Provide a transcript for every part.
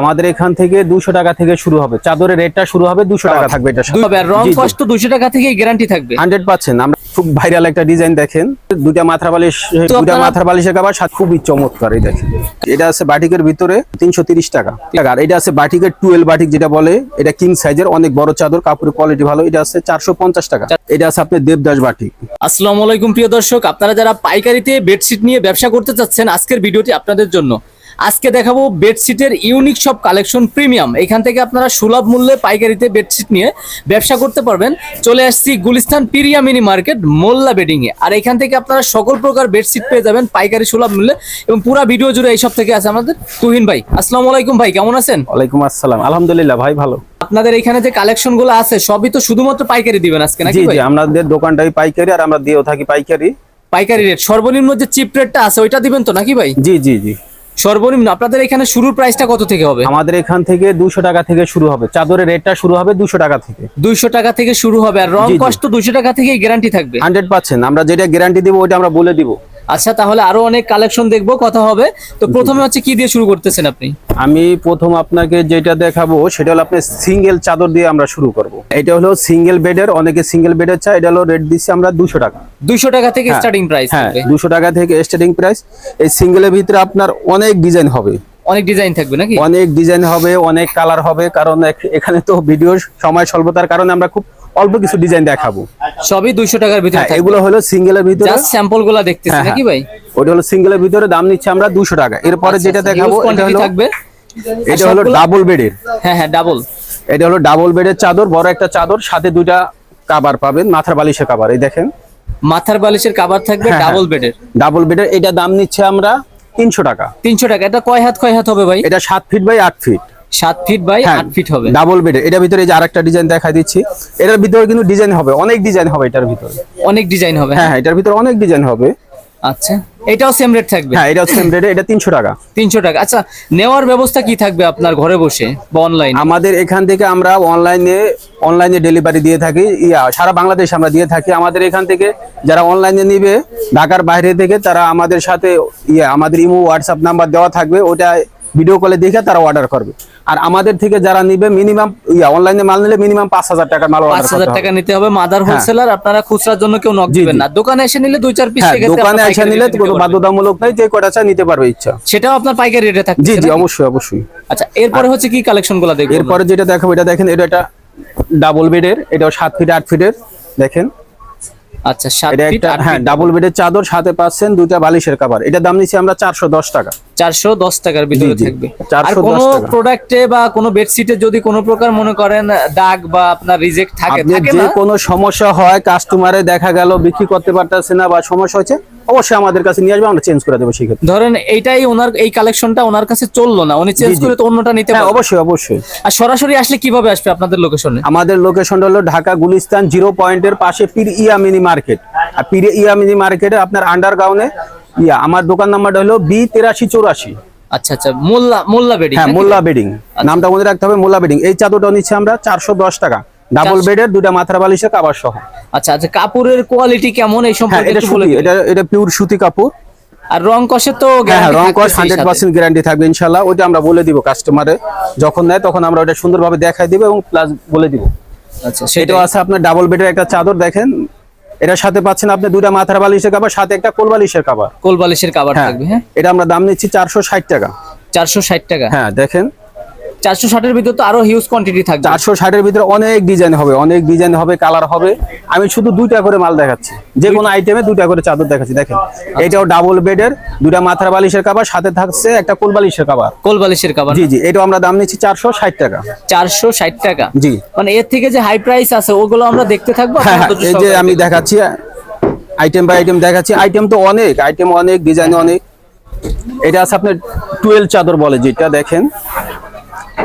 আমাদের এখান থেকে দুশো টাকা থেকে শুরু হবে। চাদরের রেটটা শুরু হবে দুশো টাকা থাকবে এটা। রং কষ্ট দুশো টাকা থেকে গ্যারান্টি থাকবে। Hundred percent. আমরা খুব ভাইরাল একটা ডিজাইন দেখেন। দুটা মাথার বালিশ দুটা মাথার বালিশের কাবার সাথে খুবই চমৎকার এই দেখেন। এটা আছে বাটিকের ভিতরে তিনশো তিরিশ টাকা। আর এটা আছে বাটিকের টুয়েলভ বাটিক যেটা বলে এটা কিং সাইজের অনেক বড় চাদর কাপড়ের কোয়ালিটি ভালো। এটা আছে চারশো পঞ্চাশ টাকা। এটা আছে আপনার দেবদাস বাটিক। আসসালামু আলাইকুম প্রিয় দর্শক। আপনারা যারা পাইকারিতে বেডশিট নিয়ে ব্যবসা করতে চাচ্ছেন আজকের ভিডিওটি আপনাদের জন্য। আজকে দেখাবো বেডশিটের ইউনিক সব কালেকশন প্রিমিয়াম এখান থেকে আপনারা সুলভ মূল্যে পাইকারিতে বেডশিট নিয়ে ব্যবসা করতে পারবেন। চলে আসছি গুলিস্তান পিরিয়া মিনি মার্কেট মোল্লা বেডিং এ। আর এখান থেকে আপনারা সকল প্রকার বেডশিট পেয়ে যাবেন পাইকারি সুলভ মূল্যে। এবং পুরো ভিডিও জুড়ে এইসব থেকে আছে আমাদের তুহিন ভাই। আসসালামু আলাইকুম ভাই কেমন আছেন? ওয়ালাইকুম আসসালাম। আলহামদুলিল্লাহ ভাই ভালো। আপনাদের এখানে যে কালেকশনগুলো আছে সবই তো শুধুমাত্র পাইকারি দিবেন আজকে নাকি জি ভাই? জি আমাদের দোকানটাই পাইকারি আর আমরা দিয়েও থাকি পাইকারি। পাইকারি রেট সর্বনিম্ন যে চিপ রেটটা আছে ওইটা দিবেন তো নাকি ভাই? জি জি জি। সর্বনিম্ন আপনাদের এখানে শুরুর প্রাইসটা কত থেকে হবে? আমাদের এখান থেকে দুশো টাকা থেকে শুরু হবে। চাদরের রেটটা শুরু হবে দুশো টাকা থেকে। দুইশো টাকা থেকে শুরু হবে। আর রং। কষ্ট দুইশো টাকা থেকে গ্যারান্টি থাকবে। হান্ড্রেড পার্সেন্ট আমরা যেটা গ্যারান্টি দিব ওইটা আমরা বলে দিব। আচ্ছা তাহলে আরও অনেক কালেকশন দেখব কথা হবে। তো প্রথমে হচ্ছে কি দিয়ে শুরু করতেছেন আপনি? আমি প্রথম আপনাকে যেটা দেখাবো সেটা হলো আপনি সিঙ্গেল চাদর দিয়ে আমরা শুরু করব। এটা হলো সিঙ্গেল বেডের অনেকে সিঙ্গেল বেডের চাই এটা হলো রেট দিচ্ছি আমরা দুশো টাকা। দুইশো টাকা থেকে হ্যাঁ, স্টার্টিং প্রাইস হ্যাঁ দুশো টাকা থেকে স্টার্টিং প্রাইস এই সিঙ্গেলের ভিতরে আপনার অনেক ডিজাইন হবে। অনেক ডিজাইন থাকবে নাকি? অনেক ডিজাইন হবে অনেক কালার হবে কারণ এখ- এখানে তো ভিডিও সময় স্বল্পতার কারণে আমরা খুব অল্প কিছু ডিজাইন দেখাবো। সবই দুইশো টাকার ভিতরে হ্যাঁ এগুলো হলো সিঙ্গেলের ভিতরে। জাস্ট স্যাম্পলগুলো দেখতেছি হ্যাঁ, নাকি ভাই? ওটা হলো সিঙ্গেলের ভিতরে দাম নিচ্ছে আমরা দুশো টাকা। এরপরে আচ্ছা, যেটা আচ্ছা, দেখাবো এটা হলো থাকবে। এটা হলো সবগুলো- ডাবল বেডের হ্যাঁ হ্যাঁ ডাবল এটা হলো ডাবল বেডের চাদর বড় একটা চাদর সাথে দুইটা কাবার পাবেন মাথার বালিশের কাবার এই দেখেন। মাথার বালিশের কাবার থাকবে হ্যাঁ, ডাবল হ্যাঁ। বেডের ডাবল বেডের এটা দাম নিচ্ছে আমরা তিনশো টাকা। তিনশো টাকা এটা কয় হাত কয় হাত হবে ভাই? এটা সাত ফিট বাই আট ফিট সাত ফিট বাই হ্যাঁ আট ফিট হবে। ডাবল বেডের এটার ভিতরে এই যে আরেকটা ডিজাইন দেখাই দিচ্ছি। এটার ভিতরে কিন্তু ডিজাইন হবে। অনেক ডিজাইন হবে এটার ভিতরে। অনেক ডিজাইন হবে হ্যাঁ হ্যাঁ। এটার ভিতরে অনেক ডিজাইন হবে। আচ্ছা এটাও সেম রেট থাকবে? হ্যাঁ এটা সেম রেটে এটা তিনশো টাকা। তিনশো টাকা। আচ্ছা নেওয়ার ব্যবস্থা কি থাকবে আপনার ঘরে বসে বা অনলাইন আমাদের এখান থেকে আমরা অনলাইনে অনলাইনে ডেলিভারি দিয়ে থাকি। ইয়া সারা বাংলাদেশ আমরা দিয়ে থাকি। আমাদের এখান থেকে যারা অনলাইনে নিবে ঢাকার বাইরে থেকে তারা আমাদের সাথে ইয়া আমাদের ইমো হোয়াটসঅ্যাপ নাম্বার দেওয়া থাকবে। ওটা ভিডিও কলে দেখে তারা অর্ডার করবে। আর আমাদের থেকে যারা নিবে মিনিমাম অনলাইনে মাল নিলে মিনিমাম পাঁচ হাজার টাকার মাল পাঁচ হাজার টাকা নিতে হবে। মাদার হোলসেলার আপনারা খুচরার জন্য কেউ নক দিবেন না। দোকানে এসে নিলে দুই চার পিস হ্যাঁ দোকানে এসে নিলে তো কোনো বাধ্যতামূলক নাই যে কটা চা নিতে পারবে ইচ্ছা। সেটাও আপনার পাইকারি রেটে থাকবে। জি জি অবশ্যই অবশ্যই। আচ্ছা এরপরে হচ্ছে কি কালেকশনগুলা দেখব? এরপরে যেটা দেখাবো এটা দেখেন এটা একটা ডাবল বেডের এটাও সাত ফিট আট ফিটের দেখেন। আচ্ছা এটা একটা হ্যাঁ ডাবল বেডের চাদর সাথে পাচ্ছেন দুইটা বালিশের এটা দাম আমরা চারশো দশ টাকা। চারশো দশ টাকার ভিতরে। থাকবে। আর 410 কোনো প্রোডাক্টে বা কোনো বেডশিটে যদি কোনো প্রকার মনে করেন দাগ বা আপনার রিজেক্ট থাকে যে কোনো সমস্যা হয় কাস্টমারে দেখা গেল বিক্রি করতে পারতেছে না বা সমস্যা হচ্ছে অবশ্যই আমাদের কাছে নিয়ে আসবে আমরা চেঞ্জ করে দেবো সেক্ষেত্রে ধরেন এইটাই ওনার এই কালেকশনটা ওনার কাছে চলল না উনি চেঞ্জ। করে তো অন্যটা নিতে হ্যাঁ পারবে। অবশ্যই অবশ্যই। আর সরাসরি আসলে কীভাবে আসবে আপনাদের লোকেশনে আমাদের লোকেশনটা হলো ঢাকা গুলিস্তান জিরো পয়েন্টের পাশে পীর ইয়া মিনি মার্কেট। আর পীর ইয়া মিনি মার্কেটে আপনার আন্ডারগ্রাউন্ডে ইয়া আমার দোকান নাম্বারটা হলো বি তেরাশি চৌরাশি। আচ্ছা আচ্ছা মোল্লা মোল্লা বেডি হ্যাঁ মোল্লা বেডিং। নামটা মনে রাখতে হবে মোল্লা বেডিং। এই চাদরটা নিচ্ছে আমরা চারশো দশ টাকা। ডাবল বেডের দুটা মাথার বালিশের কাবার সহ। আচ্ছা আচ্ছা কাপড়ের কোয়ালিটি কেমন? এই হ্যাঁ সম্পর্কে এটা বলে। এটা এটা পিওর সুতি কাপড়। আর রং কষে তো হ্যাঁ হ্যাঁ রং সাথে। পার্সেন্ট গ্যারান্টি থাকবে ইনশাল্লাহ ওইটা আমরা বলে দিব কাস্টমারে যখন নেয় তখন আমরা ওটা সুন্দরভাবে দেখাই দিব এবং প্লাস বলে দিব। আচ্ছা সেটাও আছে আপনার ডাবল বেডের একটা চাদর দেখেন। এটার সাথে পাচ্ছেন আপনি দুটা মাথার বালিশের কাবার সাথে একটা কোল বালিশের কাবার কোল বালিশের কাবার হ্যাঁ থাকবে হ্যাঁ? এটা আমরা দাম নিচ্ছি চারশো ষাট টাকা। চারশো ষাট টাকা। হ্যাঁ দেখেন। চারশো ষাটের ভিতর তো আরও হিউজ কোয়ান্টিটি থাকবে। চারশো ষাটের ভিতরে অনেক ডিজাইন হবে অনেক ডিজাইন হবে কালার হবে। আমি শুধু দুইটা করে মাল দেখাচ্ছি। যে কোনো আইটেমে দুইটা করে চাদর দেখাচ্ছি দেখেন। এটাও ডাবল বেডের দুটা মাথার বালিশের কাবার সাথে থাকছে একটা কোল বালিশের কাবার কোল বালিশের কাবার জি জি এটাও আমরা দাম নিচ্ছি চারশো ষাট টাকা। চারশো ষাট টাকা? জি। মানে এর থেকে যে হাই প্রাইস আছে ওগুলো আমরা দেখতে থাকব? হ্যাঁ হ্যাঁ, এই যে আমি। দেখাচ্ছি আইটেম বাই আইটেম দেখাচ্ছি আইটেম তো অনেক আইটেম অনেক ডিজাইন অনেক। এটা আছে আপনার টুয়েলভ চাদর বলে যেটা দেখেন।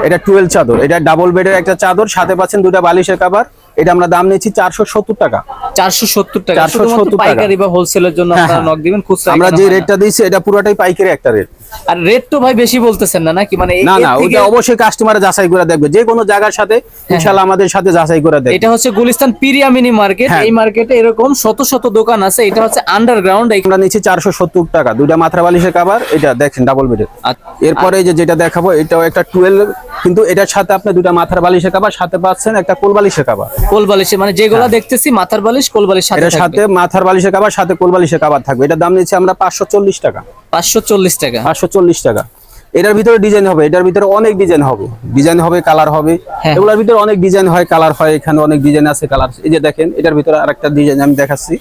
এটা টুয়েলভ চাদর। এটা ডাবল বেডের একটা চাদর, সাথে পাচ্ছেন দুটা বালিশের কাবার এটা আমরা দাম নিচ্ছি চারশো সত্তর টাকা। চারশো সত্তর টাকা। 470 টাকা। পাইকারি বা হোলসেলের জন্য হ্যাঁ, আপনারা হ্যাঁ। নক দিবেন খুচরা আমরা যে রেটটা দিচ্ছি এটা পুরোটাই পাইকারি একটা রেট আর রেট তো ভাই বেশি বলতেছেন না নাকি? মানে না না ওইটা অবশ্যই কাস্টমার যাচাই করে দেখবে। যে কোনো জায়গার সাথে ইনশাল্লাহ আমাদের সাথে যাচাই করে দেখবে। এটা হচ্ছে গুলিস্তান পিরিয়া মিনি মার্কেট হ্যাঁ। এই মার্কেটে এরকম শত শত দোকান আছে এটা হচ্ছে আন্ডারগ্রাউন্ড আমরা চারশো সত্তর টাকা। দুইটা মাথা বালিশের কাবার এটা দেখেন ডাবল বেডের এরপরে এই যে যেটা দেখাবো এটাও একটা টুয়েলভ কিন্তু এটার সাথে আপনি দুটা মাথার বালিশের কাবার সাথে পাচ্ছেন একটা কোল বালিশের কাবার কোল বালিশে মানে যেগুলা দেখতেছি মাথার বালিশ কোল বালিশ সাথে এটার সাথে মাথার বালিশের কাবার সাথে কোল বালিশের কাবার থাকবে। এটার দাম নিচ্ছি আমরা পাঁচশো চল্লিশ টাকা। এটার ভিতরে ডিজাইন হবে এটার ভিতরে অনেক ডিজাইন হবে। ডিজাইন হবে কালার হবে। হ্যাঁ। এগুলোর ভিতরে অনেক ডিজাইন হয় কালার হয় এখানে অনেক ডিজাইন আছে কালার এই যে দেখেন এটার ভিতরে আরেকটা ডিজাইন আমি দেখাচ্ছি।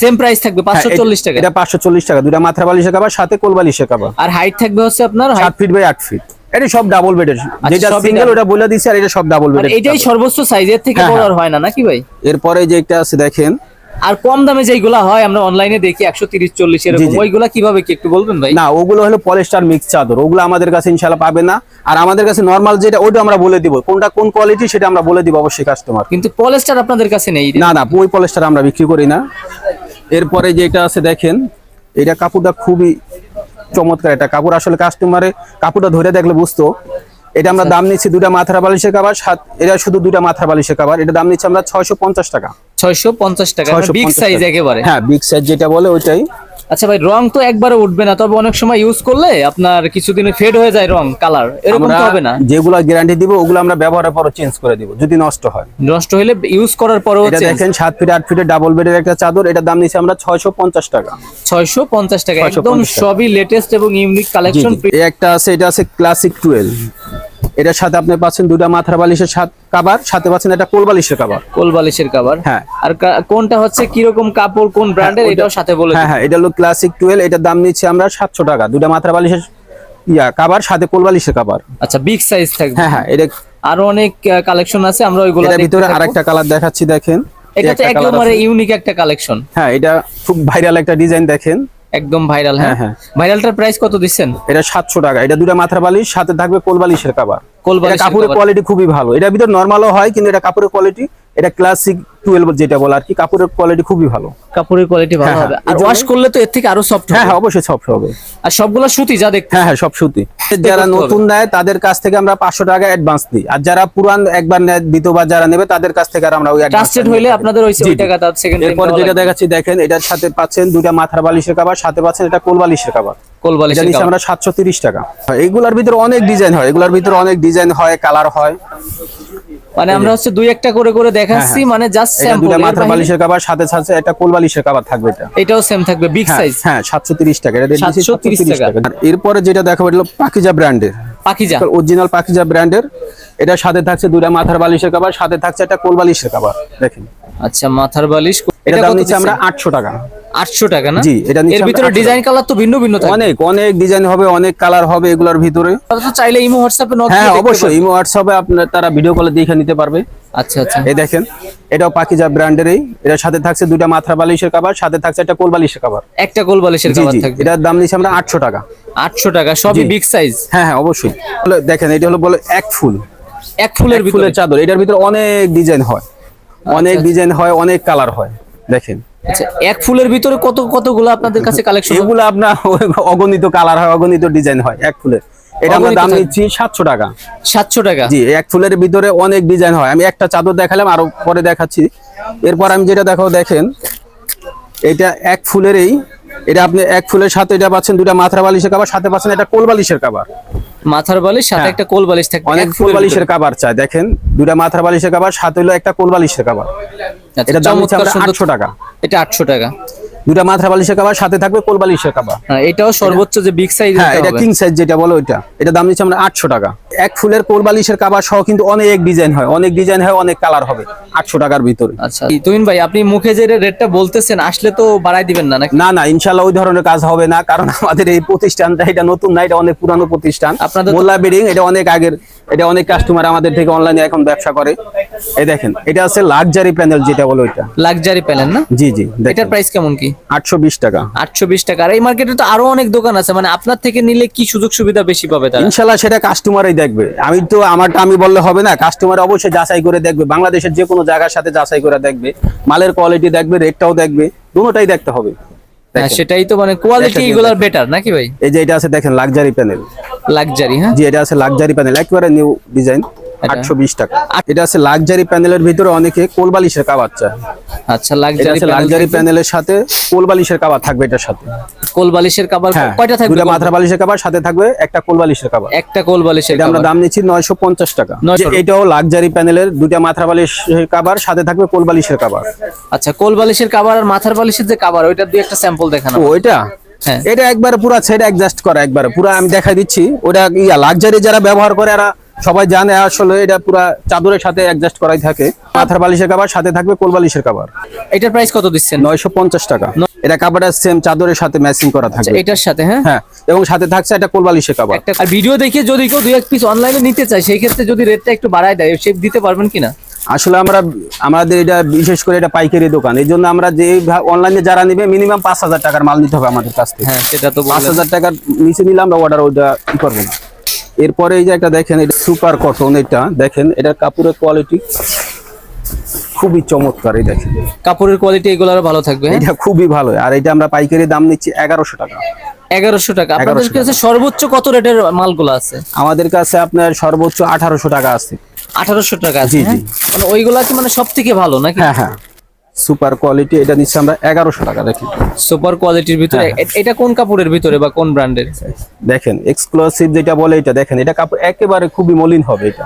সেম প্রাইস থাকবে পাঁচশো হ্যাঁ, চল্লিশ টাকা। এটা পাঁচশো চল্লিশ টাকা। দুটা মাথার বালিশের কাবার সাথে কোল বালিশের কাবার আর হাইট থাকবে হচ্ছে আপনার height- সাত ফিট বাই আট ফিট এটা সব ডাবল বেডের যেটা সবই সিঙ্গেল ওটা বলে দিছি আর এটা সব ডাবল আর বেডের এটাই সর্বোচ্চ সাইজের থেকে হ্যাঁ, বড় হ্যাঁ। আর হয়। না নাকি ভাই? এরপরে যে একটা আছে দেখেন। আর কম দামে যেগুলা হয় আমরা অনলাইনে দেখি একশো তিরিশ চল্লিশ এরকম। ওইগুলা কীভাবে কি একটু বলবেন ভাই? না ওগুলো হলো পলিস্টার মিক্স চাদর। ওগুলো আমাদের কাছে ইনশাল্লাহ পাবে না। আর আমাদের কাছে নর্মাল যেটা ওইটা আমরা বলে দিব। কোনটা কোন কোয়ালিটি সেটা আমরা বলে দিব অবশ্যই কাস্টমার কিন্তু পলেস্টার আপনাদের কাছে নেই। না না ওই পলিস্টার আমরা বিক্রি করি না। এরপরে যেটা আছে দেখেন এটা কাপড়টা খুবই চমৎকার এটা কাপড় আসলে কাস্টমারে কাপড়টা ধরে দেখলে বুঝতো। এটা আমরা দাম নিচ্ছি দুটা মাথার বালিশের কাবার সাত এটা শুধু দুটা মাথার বালিশের কাবার এটা দাম নিচ্ছি আমরা ছয়শো পঞ্চাশ টাকা। ছয়শো পঞ্চাশ টাকা বিগ সাইজ একেবারে। হ্যাঁ বিগ সাইজ যেটা বলে ওইটাই। আচ্ছা ভাই রং তো একবারে উঠবে না তবে অনেক সময় ইউজ করলে আপনার কিছুদিনে ফেড হয়ে যায় রং কালার এরকম তো হবে না। যেগুলো গ্যারান্টি দিব ওগুলো আমরা ব্যবহারের পর চেঞ্জ করে দিব যদি নষ্ট হয়। নষ্ট হলে ইউজ করার পরেও এটা দেখেন সাত ফিট আট ফিটের ডাবল বেডের একটা চাদর এটার দাম নিচ্ছি আমরা ছয়শো পঞ্চাশ টাকা। ছয়শো পঞ্চাশ টাকা একদম সবই লেটেস্ট এবং ইউনিক কালেকশন একটা আছে এটা আছে ক্লাসিক টুয়েলভ এটার সাথে আপনি পাচ্ছেন দুটা মাথার বালিশের কাবার সাথে পাচ্ছেন একটা কোল বালিশের কাবার কোল বালিশের কাভার হ্যাঁ। আর কোনটা হচ্ছে কীরকম কাপড় কোন ব্র্যান্ডের এটাও সাথে বলে হ্যাঁ হ্যাঁ এটা হলো ক্লাসিক টুয়েলভ এটার দাম নিচ্ছে আমরা সাতশো টাকা। দুটা মাথার বালিশের ইয়া কাবার সাথে কোল বালিশের কাবার আচ্ছা বিগ সাইজ থাকবে। হ্যাঁ হ্যাঁ এটা আরও অনেক কালেকশন আছে আমরা ওইগুলো ভিতরে আরেকটা কালার দেখাচ্ছি দেখেন। এটা তো একেবারে ইউনিক একটা কালেকশন হ্যাঁ এটা খুব ভাইরাল একটা ডিজাইন দেখেন। একদম ভাইরাল হ্যাঁ? হ্যাঁ, ভাইরালটার প্রাইস কত দিচ্ছেন? এটা সাতশো টাকা। এটা দুটো মাথার বালিশ সাথে থাকবে কোল বালিশের কভার কোল কাপড়ের কোয়ালিটি খুবই ভালো। এটা ভিতর নরমালও হয় কিন্তু এটা কাপড়ের কোয়ালিটি এটা ক্লাসিক টুয়েলভ যেটা বলে আর কি কাপড়ের কোয়ালিটি খুবই ভালো। কাপড়ের কোয়ালিটি ভালো হ্যাঁ, হবে। হ্যাঁ, আর ওয়াশ করলে তো এর থেকে আরও সফট হ্যাঁ হবে। হ্যাঁ অবশ্যই সব হবে। আর সবগুলো সুতি যা দেখতে হ্যাঁ হ্যাঁ সব সুতি। যারা নতুন নেয় তাদের কাছ থেকে আমরা পাঁচশো টাকা অ্যাডভান্স দিই। আর যারা পুরান একবার নেয় দ্বিতীয়বার যারা নেবে তাদের কাছ থেকে আর আমরা ওই ট্রাস্টেড হইলে আপনাদের ওই। টাকা তার সেকেন্ড এরপর যেটা দেখাচ্ছি দেখেন এটার সাথে পাচ্ছেন দুটা মাথার বালিশের কাবার সাথে পাচ্ছেন এটা কোল বালিশের কাবার কোল বালিশের cover। আমরা সাতশো তিরিশ টাকা। এগুলার ভিতরে অনেক ডিজাইন হয় এগুলার ভিতরে অনেক ডিজাইন হয় কালার হয়। মানে আমরা হচ্ছে দুই একটা করে করে দেখাচ্ছি হ্যাঁ, মানে জাস্ট স্যাম্পল দুটো মাথার বালিশের কাবার সাথে সাথে একটা কোল বালিশের কাবার থাকবে এটা। এটাও সেম থাকবে বিগ হ্যাঁ, সাইজ হ্যাঁ সাতশো তিরিশ টাকা এটা রেট 730 730 টাকা। এরপরে যেটা দেখাবো এটা পাকিজা ব্র্যান্ডের পাকিজা। অরিজিনাল পাখিজা ব্র্যান্ডের এটা সাথে থাকছে দুইটা মাথার বালিশের কাবার সাথে থাকছে একটা কোল বালিশের দেখেন। আচ্ছা মাথার বালিশ এটা দাম নিচ্ছে আমরা দিচ্ছেন? আটশো টাকা। আটশো টাকা না? জি, এটা এর ভিতরে ডিজাইন কালার তো ভিন্ন ভিন্ন থাকে। অনেক অনেক ডিজাইন হবে অনেক কালার হবে এগুলোর ভিতরে। তারা তো চাইলে ইমো হোয়াটসঅ্যাপে নক হ্যাঁ অবশ্যই ইমো হোয়াটসঅ্যাপে আপনারা তারা ভিডিও কলে দেখে নিতে পারবে। আচ্ছা আচ্ছা। এই দেখেন এটাও পাকিজা ব্র্যান্ডেরই। এটার সাথে থাকছে মাথার বালিশের কাবার সাথে থাকছে একটা কোল বালিশের কাবার একটা গোল বালিশের কাভার থাকবে। এটার দাম আমরা আটশো টাকা। আটশো টাকা সবই বিগ সাইজ হ্যাঁ হ্যাঁ অবশ্যই। দেখেন এটা হলো বলে এক ফুল। এক ফুলের ফুলের চাদর। এটার ভিতরে অনেক ডিজাইন হয়। অনেক ডিজাইন হয় অনেক কালার হয়। দেখেন। আচ্ছা এক ফুলের ভিতরে কত কতগুলো আপনাদের কাছে কালেকশন এগুলো আপনার অগণিত কালার হয় অগণিত ডিজাইন হয় এক ফুলের। এটা আমরা দাম নিচ্ছি সাতশো টাকা। সাতশো টাকা। জি এক ফুলের ভিতরে অনেক ডিজাইন হয়। আমি একটা চাদর দেখালাম আরও পরে দেখাচ্ছি। এরপর আমি যেটা দেখাবো দেখেন এটা এক ফুলেরই এটা আপনি এক ফুলের সাথে এটা পাচ্ছেন দুটা মাথার বালিশের কাবার সাথে পাচ্ছেন একটা কোল বালিশের কাবার মাথার বালিশ সাথে হ্যাঁ। একটা কোল বালিশ থাকবে অনেক কোল বালিশের। কাবার চাই দেখেন দুটা মাথার বালিশের কাবার সাথে হলো একটা কোল বালিশের কাবার আচ্ছা, এটা দাম হচ্ছে চমৎকার আমরা সুন্দর। আটশো টাকা। এটা আটশো টাকা। দুটা মাথার বালিশের কাবার সাথে থাকবে কোল বালিশের কাবার হ্যাঁ, এটাও সর্বোচ্চ যে বিগ সাইজ হ্যাঁ এটা কিং সাইজ যেটা বলো ওইটা। এটা দাম নিচ্ছে আমরা আটশো টাকা। এক ফুলের কোল বালিশের কাবার সহ কিন্তু অনেক ডিজাইন হয় অনেক ডিজাইন হয় অনেক কালার হবে আটশো টাকার ভিতরে। আচ্ছা তুহিন ভাই আপনি মুখে যে রেটটা বলতেছেন আসলে তো বাড়াই দিবেন না নাকি? না না ইনশাল্লাহ ওই ধরনের কাজ হবে না কারণ আমাদের এই প্রতিষ্ঠানটা এটা নতুন না এটা অনেক পুরানো প্রতিষ্ঠান। আপনাদের মোল্লা বিডিং এটা অনেক আগের এটা অনেক কাস্টমার আমাদের থেকে অনলাইনে এখন ব্যবসা করে। এই দেখেন এটা আছে লাক্সারি প্যানেল যেটা বলে ওইটা। লাক্সারি প্যানেল না? জি জি এটার প্রাইস কেমন কি? আটশো বিশ টাকা। আটশো বিশ টাকা। আর এই মার্কেটে তো আরও অনেক দোকান আছে মানে আপনার থেকে নিলে কি সুযোগ সুবিধা বেশি পাবে তারা? ইনশাল্লাহ সেটা কাস্টমারই দেখবে। আমি তো আমারটা আমি বললে হবে না কাস্টমার অবশ্যই যাচাই করে দেখবে। বাংলাদেশের যে কোনো জায়গার সাথে যাচাই করে দেখবে। মালের কোয়ালিটি দেখবে রেটটাও দেখবে দুটোটাই দেখতে হবে। হ্যাঁ সেটাই তো মানে কোয়ালিটি দেখেন, বেটার নাকি ভাই? এই যে এটা আছে দেখেন লাক্সারি প্যানেল লাক্সারি হ্যাঁ? জি এটা আছে লাক্সারি প্যানেল একেবারে নিউ ডিজাইন? আটশো বিশ টাকা। এটা আছে লাক্সারি প্যানেলের ভিতরে অনেকে কোলবালিশের কাবার চায়। আচ্ছা লাক্সারি লাক্সারি প্যানেলের সাথে কোলবালিশের কাবার থাকবে এটার সাথে। কোল বালিশের কাবার হ্যাঁ কয়টা থাকবে দুটা মাথা বালিশের কাবার সাথে থাকবে একটা কোলবালিশের কাবার একটা কোল বালিশের এটা আমরা দাম নিচ্ছি নয়শো পঞ্চাশ টাকা। এটাও লাক্সারি প্যানেলের দুটা মাথা বালিশের কাবার সাথে থাকবে কোলবালিশের কাবার। আচ্ছা কোল বালিশের কাবার আর মাথার বালিশের যে কাবার ওইটার দুই একটা স্যাম্পল দেখানো ও এটা হ্যাঁ। এটা একবার পুরো সেট অ্যাডজাস্ট করা একবার। পুরো আমি দেখাই দিচ্ছি। ওটা ইয়া লাক্সারি যারা ব্যবহার করে এরা সবাই জানে আসলে এটা পুরো চাদরের সাথে অ্যাডজাস্ট করাই থাকে। মাথার বালিশের কাবার সাথে থাকবে কোলবালিশের কাবার এটার প্রাইস কত দিচ্ছেন? নয়শো পঞ্চাশ টাকা। এটা কাবারটা সেম চাদরের সাথে ম্যাচিং করা আচ্ছা, থাকবে এটার সাথে হ্যাঁ? হ্যাঁ এবং সাথে থাকছে একটা কোলবালিশের কাবার একটা আর ভিডিও দেখে যদি কেউ দুই এক পিস অনলাইনে নিতে চায় সেই ক্ষেত্রে যদি রেটটা একটু বাড়ায় দেয় সে দিতে পারবেন কিনা আসলে আমরা আমাদের এটা বিশেষ করে এটা পাইকারি দোকান। এই জন্য আমরা যে অনলাইনে যারা নিবে মিনিমাম পাঁচ হাজার টাকার মাল নিতে হবে আমাদের কাছ থেকে। হ্যাঁ সেটা তো পাঁচ। হাজার টাকার নিচে নিলাম আমরা অর্ডার ওইটা ই করব না। এরপরে এই যে একটা দেখেন এটা সুপার কটন এটা। দেখেন এটা কাপড়ের কোয়ালিটি খুবই চমৎকার এই দেখেন। কাপড়ের কোয়ালিটি এগুলো আরও ভালো থাকবে হ্যাঁ? এটা খুবই ভালো। আর এটা আমরা পাইকারি দাম নিচ্ছি এগারোশো টাকা। এগারোশো টাকা। আপনাদের কাছে সর্বোচ্চ কত রেটের মালগুলো আছে? আমাদের কাছে আপনার সর্বোচ্চ আঠারোশো টাকা আছে। আঠারোশো টাকা আছে জি, হ্যাঁ? মানে ওইগুলা কি মানে সব থেকে ভালো নাকি? হ্যাঁ হ্যাঁ। সুপার কোয়ালিটি এটা নিচ্ছি আমরা এগারোশো টাকা দেখেন। সুপার কোয়ালিটির ভিতরে হ্যাঁ, এটা কোন কাপড়ের ভিতরে বা কোন ব্র্যান্ডের দেখেন এক্সক্লুসিভ যেটা বলে এটা দেখেন এটা কাপড় একেবারে খুবই মলিন হবে এটা।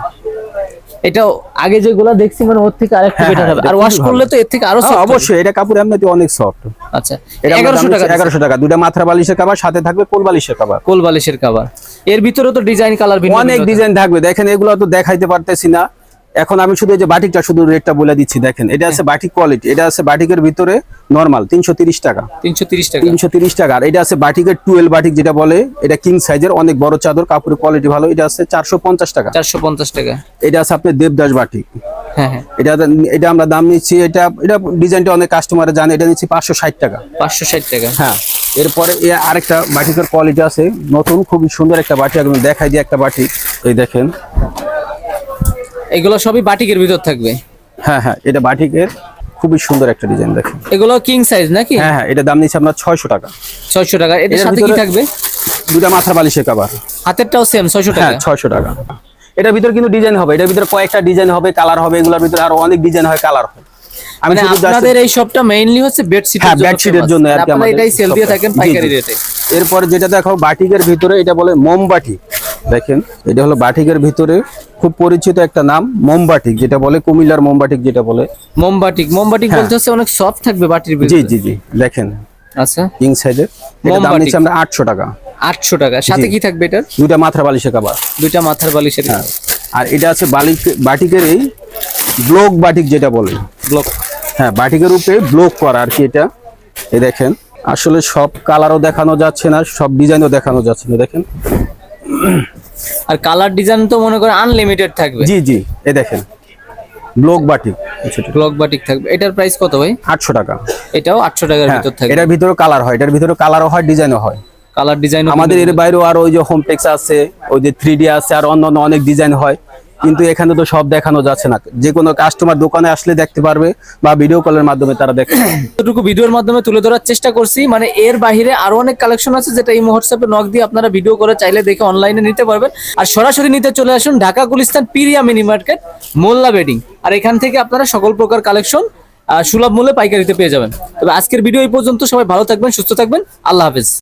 এটা আগে যেগুলা দেখছি মানে ওর থেকে আরেকটু হ্যাঁ, বেটার হ্যাঁ, হবে। আর ওয়াশ করলে তো এর থেকে আরও হ্যাঁ, হবে। অবশ্যই এটা কাপড় এমনিতে অনেক সফট আচ্ছা এটা এগারোশো টাকা এগারোশো টাকা। দুটা বালিশের কাবার সাথে থাকবে কোল বালিশের কাবার কোল বালিশের কাবার এর ভিতরে তো ডিজাইন কালার ভিন্ন অনেক ডিজাইন থাকবে। দেখেন এগুলো তো দেখাইতে পারতেছি না। এখন আমি শুধু এই যে বাটিকটা শুধু রেটটা বলে দিচ্ছি দেখেন এটা আছে বাটিক কোয়ালিটি এটা আছে বাটিকের ভিতরে নরমাল তিনশো তিরিশ টাকা। তিনশো তিরিশ টাকা। তিনশো তিরিশ টাকা। আর এটা আছে বাটিকের টুয়েলভ বাটিক যেটা বলে এটা কিং সাইজের অনেক বড় চাদর কাপড়ের কোয়ালিটি ভালো এটা আছে চারশো পঞ্চাশ টাকা। চারশো পঞ্চাশ টাকা। এটা আছে আপনার দেবদাস বাটিক। হ্যাঁ হ্যাঁ। এটা এটা আমরা দাম নিচ্ছি এটা এটা ডিজাইনটা অনেক কাস্টমার জানে এটা নিচ্ছি পাঁচশো ষাট টাকা। পাঁচশো ষাট টাকা। হ্যাঁ এরপরে এ আরেকটা বাটিকের কোয়ালিটি আছে নতুন খুবই সুন্দর একটা বাটি একদম দেখাই দিয়ে একটা বাটি এই দেখেন। এগুলো সবই বাটিকের ভিতর থাকবে? হ্যাঁ হ্যাঁ এটা বাটিকের খুবই সুন্দর একটা ডিজাইন দেখেন। এগুলো কিং সাইজ নাকি? হ্যাঁ হ্যাঁ এটা দাম নিচ্ছে আপনার ছয়শো টাকা। ছয়শো টাকা। এটার সাথে কি থাকবে? দুটা মাথার বালিশের কাবার হাতেরটাও সেম ছয়শো হ্যাঁ টাকা ছয়শো টাকা। এটার ভিতরে কিন্তু ডিজাইন হবে এটার ভিতর কয়েকটা ডিজাইন হবে কালার হবে এগুলোর ভিতরে আরও অনেক ডিজাইন হয় কালার হয়। আমি মানে আপনাদের এই শপটা মেইনলি হচ্ছে বেডশিট হ্যাঁ বেডশিটের জন্য আর কি আপনারা আমাদের এটাই সেল দিয়ে। থাকেন পাইকারি রেটে। এরপরে যেটা দেখো বাটিকের ভিতরে এটা বলে মোমবাটিক দেখেন এটা হলো বাটিকের ভিতরে খুব পরিচিত একটা নাম মোমবাটিক যেটা বলে কুমিল্লার মোমবাটিক যেটা বলে। মোমবাটিক মোমবাটিক হ্যাঁ। বলতে হচ্ছে অনেক সফট থাকবে বাটির ভিতরে। জি জি জি দেখেন। আচ্ছা। কিং সাইজের এটা দাম। নিচ্ছে আমরা আটশো টাকা। আটশো টাকা। সাথে কি থাকবে এটার? দুইটা মাথার বালিশের কাবার দুইটা মাথার বালিশের হ্যাঁ। আর এটা আছে বালিক বাটিকের এই ব্লক বাটিক যেটা বলে। ব্লক। হ্যাঁ বাটিকের উপরে ব্লক করা আর কি এটা। এই দেখেন আসলে সব কালারও দেখানো যাচ্ছে না সব ডিজাইনও দেখানো যাচ্ছে না দেখেন। আর কালার ডিজাইন তো মনে করে আনলিমিটেড থাকবে। জি জি এ দেখেন ব্লক বাটিক ব্লক বাটিক থাকবে। এটার প্রাইস কত ভাই? আটশো টাকা। এটাও আটশো টাকার হ্যাঁ ভিতর থাকবে। এটার ভিতরে কালার হয় এটার ভিতরে কালারও হয় ডিজাইনও হয়। কালার ডিজাইন আমাদের এর বাইরেও আর ওই যে হোমটেক্স আছে ওই যে 3D আছে আর অন্য অন্য অনেক ডিজাইন হয়। কিন্তু এখানে তো সব দেখানো যাচ্ছে না। যে কোনো কাস্টমার দোকানে আসলে দেখতে পারবে বা ভিডিও কলের মাধ্যমে তারা দেখতে। যতটুকু ভিডিওর মাধ্যমে তুলে ধরার চেষ্টা করছি। মানে এর বাইরে আরও অনেক কালেকশন আছে যেটা এই হোয়াটসঅ্যাপে নক দিয়ে আপনারা ভিডিও করে চাইলে দেখে অনলাইনে নিতে পারবেন। আর সরাসরি নিতে চলে আসুন ঢাকা গুলিস্তান পিরিয়া মিনি মার্কেট, মোল্লা বেডিং। আর এখান থেকে আপনারা সকল প্রকার কালেকশন সুলভ মূল্যে পাইকারিতে পেয়ে যাবেন। তবে আজকের ভিডিও এই পর্যন্ত। সবাই ভালো থাকবেন, সুস্থ থাকবেন। আল্লাহ হাফেজ।